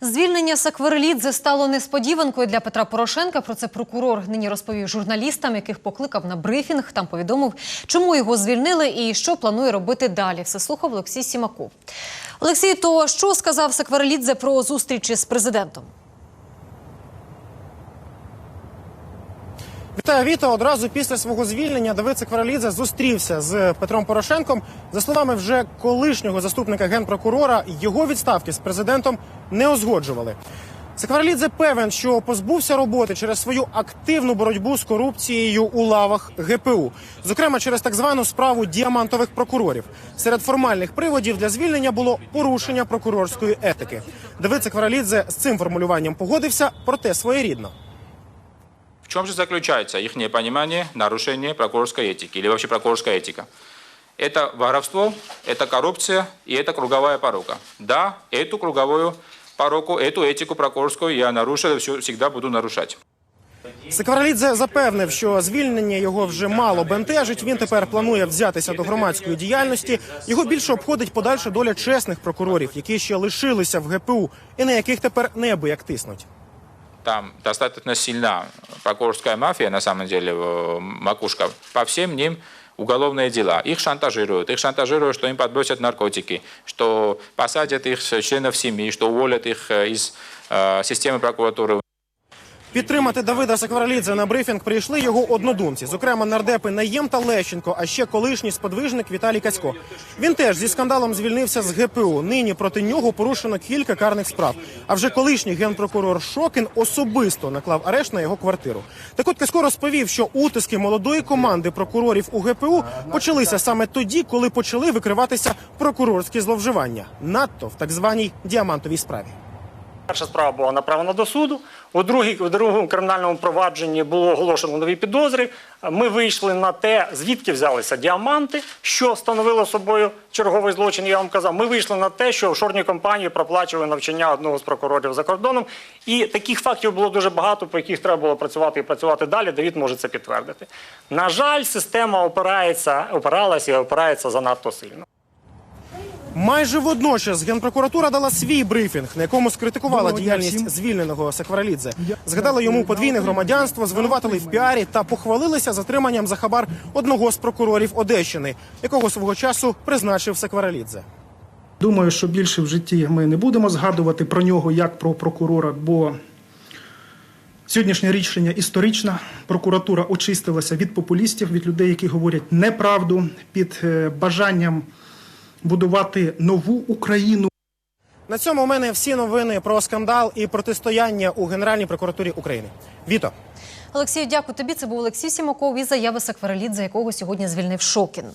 Звільнення Сакварелідзе стало несподіванкою для Петра Порошенка. Про це прокурор нині розповів журналістам, яких покликав на брифінг. Там повідомив, чому його звільнили і що планує робити далі. Все слухав Олексій Сімаков. Олексій, то що сказав Сакварелідзе про зустрічі з президентом? Вітаю, Віто. Одразу після свого звільнення Давид Секваралідзе зустрівся з Петром Порошенком. За словами вже колишнього заступника генпрокурора, його відставки з президентом не узгоджували. Секваралідзе певен, що позбувся роботи через свою активну боротьбу з корупцією у лавах ГПУ, зокрема через так звану справу діамантових прокурорів. Серед формальних приводів для звільнення було порушення прокурорської етики. Давид Секваралідзе з цим формулюванням погодився, проте своєрідно. В чем же заключается их непонимание, нарушение прокурорской этики или вообще прокурорская этика? Это воровство, это коррупция и это круговая порука. Да, эту круговую поруку, эту этику прокурорскую я нарушил и всё- всегда буду нарушать. Секваралідзе запевнив, що звільнення його вже мало бентежить. Він тепер планує взятися до громадської діяльності. Його більше обходить подальша доля чесних прокурорів, які ще лишилися в ГПУ і на яких тепер неабияк тиснуть. Там достаточно сильна прокурорская мафия, на самом деле, э, макушка. По всем ним уголовные дела. Их шантажируют. Их шантажируют, что им подбросят наркотики, что посадят их членов семьи, что уволят их э, из э, системы прокуратуры. Підтримати Давида Секваралідзе на брифінг прийшли його однодумці, зокрема нардепи Наєм та Лещенко, а ще колишній сподвижник Віталій Кацько. Він теж зі скандалом звільнився з ГПУ. Нині проти нього порушено кілька карних справ. А вже колишній генпрокурор Шокін особисто наклав арешт на його квартиру. Так от Кацько розповів, що утиски молодої команди прокурорів у ГПУ почалися саме тоді, коли почали викриватися прокурорські зловживання, надто в так званій діамантовій справі. Перша справа була направлена до суду. У, другій, у другому кримінальному провадженні було оголошено нові підозри. Ми вийшли на те, звідки взялися діаманти, що становило собою черговий злочин. Я вам казав. Ми вийшли на те, що офшорні компанії проплачували навчання одного з прокурорів за кордоном. І таких фактів було дуже багато, по яких треба було працювати і працювати далі. Давід може це підтвердити. На жаль, система опирається, опиралася і опирається занадто сильно. Майже водночас генпрокуратура дала свій брифінг, на якому скритикувала діяльність звільненого Секваралідзе. Згадала йому подвійне громадянство, звинуватили в піарі та похвалилися затриманням за хабар одного з прокурорів Одещини, якого свого часу призначив Секваралідзе. Думаю, що більше в житті ми не будемо згадувати про нього як про прокурора, бо сьогоднішнє рішення історичне. Прокуратура очистилася від популістів, від людей, які говорять неправду, під е, бажанням будувати нову Україну. На цьому у мене всі новини про скандал і протистояння у Генеральній прокуратурі України. Віто. Олексію, дякую тобі. Це був Олексій Сімаков і заяви Сакварелідзе, якого сьогодні звільнив Шокін.